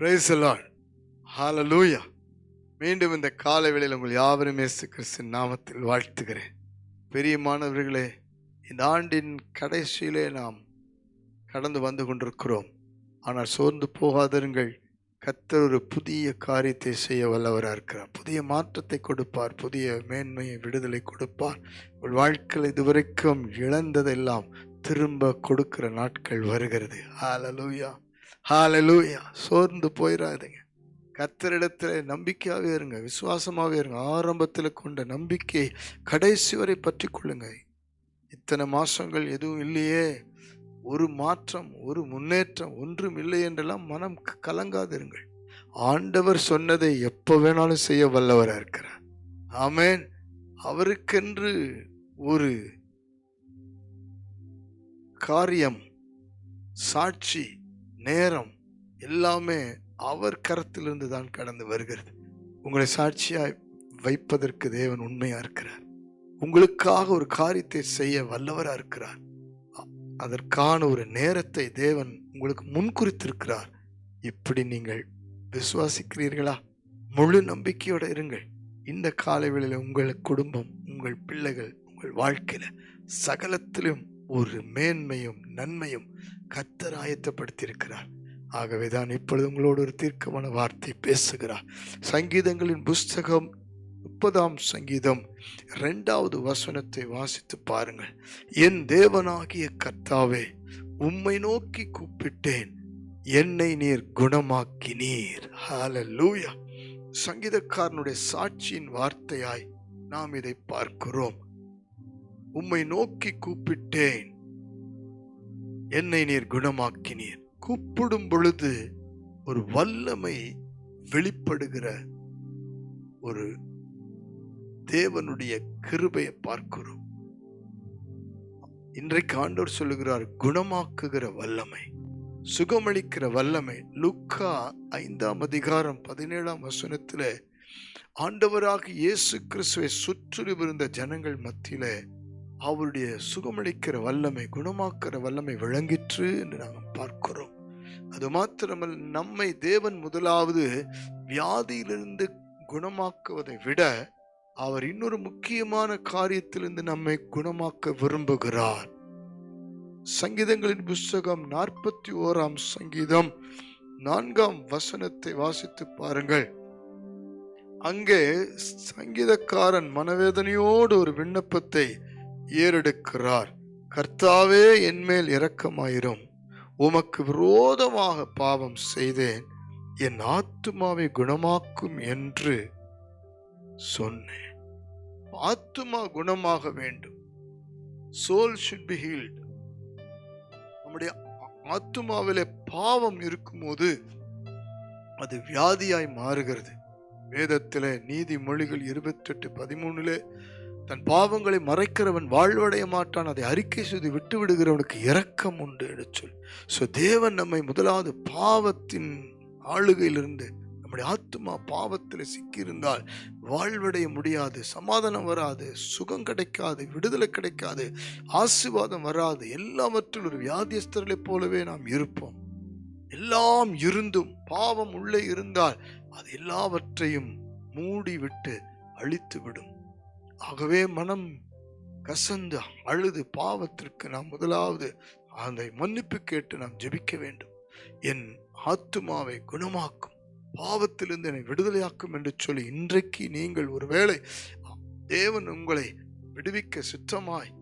Price ஹாலலூயா மீண்டும் இந்த காலை வேளையில் உங்கள் யாவரும் இயேசு கிறிஸ்துவின் நாமத்தில் வாழ்த்துகிறேன். பெரியமானவர்களே இந்த ஆண்டின் கடைசியிலே நாம் கடந்து வந்து கொண்டிருக்கிறோம். ஆனால் சோர்ந்து போகாதருங்கள். கத்தர் ஒரு புதிய காரியத்தை செய்ய வல்லவராக இருக்கிறார். புதிய மாற்றத்தை கொடுப்பார். புதிய மேன்மையை விடுதலை கொடுப்பார். உங்கள் வாழ்க்கையில் இதுவரைக்கும் இழந்ததெல்லாம் திரும்ப கொடுக்கிற நாட்கள் வருகிறது. ஹalleluya ஹாலலூயா சோர்ந்து போயிடாதீங்க கத்தரிடத்தில் நம்பிக்கையாகவே இருங்க. விசுவாசமாகவே இருங்க. ஆரம்பத்தில் கொண்ட நம்பிக்கை கடைசி வரை பற்றி கொள்ளுங்க இத்தனை மாதங்கள் எதுவும் இல்லையே. ஒரு மாற்றம் ஒரு முன்னேற்றம் ஒன்றும் இல்லை என்றெல்லாம் மனம் க- கலங்காதிருங்கள். ஆண்டவர் சொன்னதை எப்போ வேணாலும் செய்ய வல்லவராக இருக்கிறார். ஆமேன். அவருக்கென்று ஒரு காரியம் சாட்சி நேரம் எல்லாமே அவர் கரத்திலிருந்து தான் கடந்து வருகிறது. உங்களை சாட்சியாய் வைப்பதற்கு தேவன் உண்மையா இருக்கிறார். உங்களுக்காக ஒரு காரியத்தை செய்ய வல்லவராக இருக்கிறார். அதற்கான ஒரு நேரத்தை தேவன் உங்களுக்கு முன்குறித்திருக்கிறார் இப்படி நீங்கள் விசுவாசிக்கிறீர்களா? முழு நம்பிக்கையோடு இருங்கள். இந்த காலை உங்கள் குடும்பம் உங்கள் பிள்ளைகள் உங்கள் வாழ்க்கையில் சகலத்திலும் ஒரு மேன்மையும் நன்மையும் கத்தர் ஆயத்தப்படுத்தியிருக்கிறார். ஆகவே தான் இப்பொழுது உங்களோடு ஒரு தீர்க்கமான வார்த்தை பேசுகிறார். சங்கீதங்களின் புஸ்தகம் முப்பதாம் சங்கீதம் இரண்டாவது வசனத்தை வாசித்து பாருங்கள். என் தேவனாகிய கர்த்தாவே உம்மை நோக்கி கூப்பிட்டேன். என்னை நீர் குணமாக்கினீர். லூயா சங்கீதக்காரனுடைய சாட்சியின் வார்த்தையாய் நாம் இதை பார்க்கிறோம். உம்மை நோக்கி கூப்பிட்டேன். என்னை நீர் குணமாக்கினீர். கூப்பிடும் பொழுது ஒரு வல்லமை வெளிப்படுகிற ஒரு தேவனுடைய கிருபையை பார்க்கிறோம். இன்றைக்கு ஆண்டவர் சொல்லுகிறார் குணமாக்குகிற வல்லமை சுகமளிக்கிற வல்லமை. லுக்கா ஐந்தாம் அதிகாரம் பதினேழாம் வசனத்தில் ஆண்டவராக இயேசு கிறிஸ்துவை சுற்றிலிருந்த ஜனங்கள் மத்தியில அவருடைய சுகமளிக்கிற வல்லமை குணமாக்கிற வல்லமை விளங்கிற்று என்று நாங்கள் பார்க்கிறோம். அது மாத்திரமல்ல நம்மை தேவன் முதலாவது வியாதியிலிருந்து குணமாக்குவதை விட அவர் இன்னொரு முக்கியமான காரியத்திலிருந்து நம்மை குணமாக்க விரும்புகிறார். சங்கீதங்களின் புஸ்தகம் நாற்பத்தி ஓராம் சங்கீதம் நான்காம் வசனத்தை வாசித்து பாருங்கள். அங்கே சங்கீதக்காரன் மனவேதனையோடு ஒரு விண்ணப்பத்தை ஏறெடுக்கிறார். கர்த்தாவே என்மேல் இரக்கமாயிரும். உமக்கு விரோதமாக பாவம் செய்தேன். என் ஆத்துமாவை குணமாக்கும் என்று சொன்னேன். ஆத்துமா குணமாக வேண்டும். சோல் ஷுட் பி ஹீல்ட் நம்முடைய ஆத்துமாவிலே பாவம் இருக்கும்போது அது வியாதியாய் மாறுகிறது. வேதத்திலே நீதிமொழிகள் இருபத்தெட்டு பதிமூணுல தன் பாவங்களை மறைக்கிறவன் வாழ்வடைய மாட்டான் அதை அறிக்கை செய்து விட்டு விடுகிறவனுக்கு இரக்கம் உண்டு என்று சொல். ஸோ தேவன் நம்மை முதலாவது பாவத்தின் ஆளுகையிலிருந்து நம்முடைய ஆத்மா பாவத்தில் சிக்கியிருந்தால் வாழ்வடைய முடியாது சமாதானம் வராது சுகம் கிடைக்காது விடுதலை கிடைக்காது ஆசீர்வாதம் வராது. எல்லாவற்றிலும் ஒரு வியாதியஸ்தர்களைப் போலவே நாம் இருப்போம். எல்லாம் இருந்தும் பாவம் உள்ளே இருந்தால் அது எல்லாவற்றையும் மூடிவிட்டு அழித்து விடும் ஆகவே மனம் கசந்து அழுது பாவத்திற்கு நாம் முதலாவது அந்த மன்னிப்பு கேட்டு நாம் ஜெபிக்க வேண்டும். என் ஆத்துமாவை குணமாக்கும் பாவத்திலிருந்து என்னை விடுதலையாக்கும் என்று சொல்லி இன்றைக்கு நீங்கள் ஒருவேளை தேவன் உங்களை விடுவிக்க சுத்தமாய்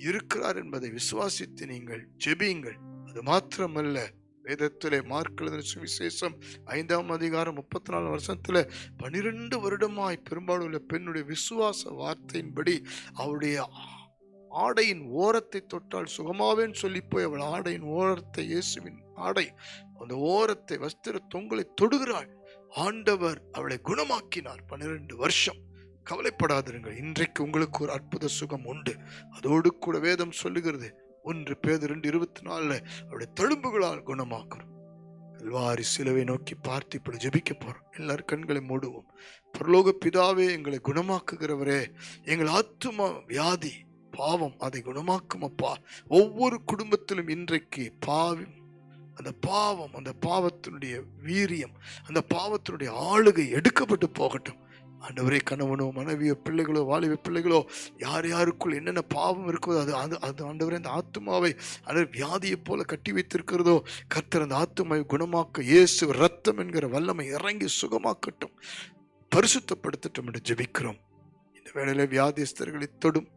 இருக்கிறார் என்பதை விசுவாசித்து நீங்கள் ஜெபியுங்கள். அது மாத்திரமல்ல வேதத்திலே மார்க்கெழுதின சுவிசேஷம் ஐந்தாம் அதிகாரம் முப்பத்தி நாலு வருஷத்தில் பனிரெண்டு வருடமாய் பெரும்பாலும் உள்ள பெண்ணுடைய விசுவாச வார்த்தையின்படி அவருடைய ஆடையின் ஓரத்தை தொட்டால் சுகமாவேன்னு சொல்லி போய் அவள் ஆடையின் ஓரத்தை இயேசுவின் ஆடை அந்த ஓரத்தை வஸ்திர தொங்கலை தொடுகிறாள். ஆண்டவர் அவளை குணமாக்கினார் பன்னிரெண்டு வருஷம். கவலைப்படாதிருங்கள் இன்றைக்கு உங்களுக்கு ஒரு அற்புத சுகம் உண்டு. அதோடு கூட வேதம் சொல்லுகிறது ஒன்று பேது ரெண்டு இருபத்தி நாலில் அவருடைய தழும்புகளால் குணமாக்குறோம் கல்வாரி சிலுவை நோக்கி பார்த்து இப்படி ஜபிக்க போகிறோம் எல்லாரும் கண்களை மூடுவோம். பரலோக பிதாவே எங்களை குணமாக்குகிறவரே எங்கள் ஆத்துமா வியாதி பாவம் அதை குணமாக்கும் அப்பா. ஒவ்வொரு குடும்பத்திலும் இன்றைக்கு பாவி அந்த பாவம் அந்த பாவத்தினுடைய வீரியம் அந்த பாவத்தினுடைய ஆளுகை எடுக்கப்பட்டு போகட்டும். ஆண்டவரே கணவனோ மனைவியோ பிள்ளைகளோ வாலிப பிள்ளைகளோ யார் யாருக்குள் என்னென்ன பாவம் இருக்கோ அது அது அது ஆண்டவரே அந்த ஆத்மாவை அந்த வியாதியைப் போல கட்டி வைத்திருக்கிறதோ கர்த்தர் அந்த ஆத்மாவை குணமாக்க இயேசு ரத்தம் என்கிற வல்லமை இறங்கி சுகமாக்கட்டும் பரிசுத்தப்படுத்தட்டும் என்று ஜெபிக்கிறோம். இந்த வேளையில் வியாதிஸ்தர்களை தொடும்.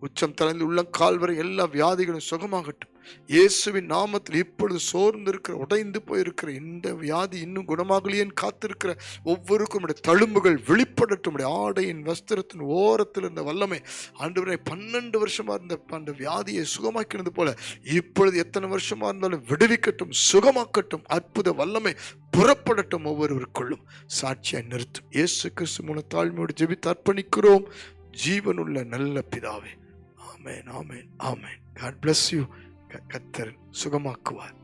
உச்சம் தலைந்து உள்ள கால்வரை எல்லா வியாதிகளும் சுகமாகட்டும். இயேசுவின் நாமத்தில் இப்பொழுது சோர்ந்து இருக்கிற உடைந்து போயிருக்கிற இந்த வியாதி இன்னும் குணமாகலையேன்னு காத்திருக்கிற ஒவ்வொருக்கும் உடைய தழும்புகள் வெளிப்படட்டும் உடைய ஆடையின் வஸ்திரத்தின் ஓரத்தில் இருந்த வல்லமை ஆண்டு பன்னெண்டு வருஷமா இருந்த அந்த வியாதியை சுகமாக்கினது போல இப்பொழுது எத்தனை வருஷமா இருந்தாலும் விடுவிக்கட்டும் சுகமாக்கட்டும் அற்புத வல்லமை புறப்படட்டும் ஒவ்வொருவருக்குள்ளும். சாட்சியை நிறுத்தும். இயேசு கிறிஸ்து மூல தாழ்மையோடு ஜெபித்து அர்ப்பணிக்கிறோம். ஜீவனுள்ள நல்ல பிதாவே ஆமேன் ஆமேன் ஆமேன். காட் பிளஸ் யூ கத்தர் சுகமாக்குவார்.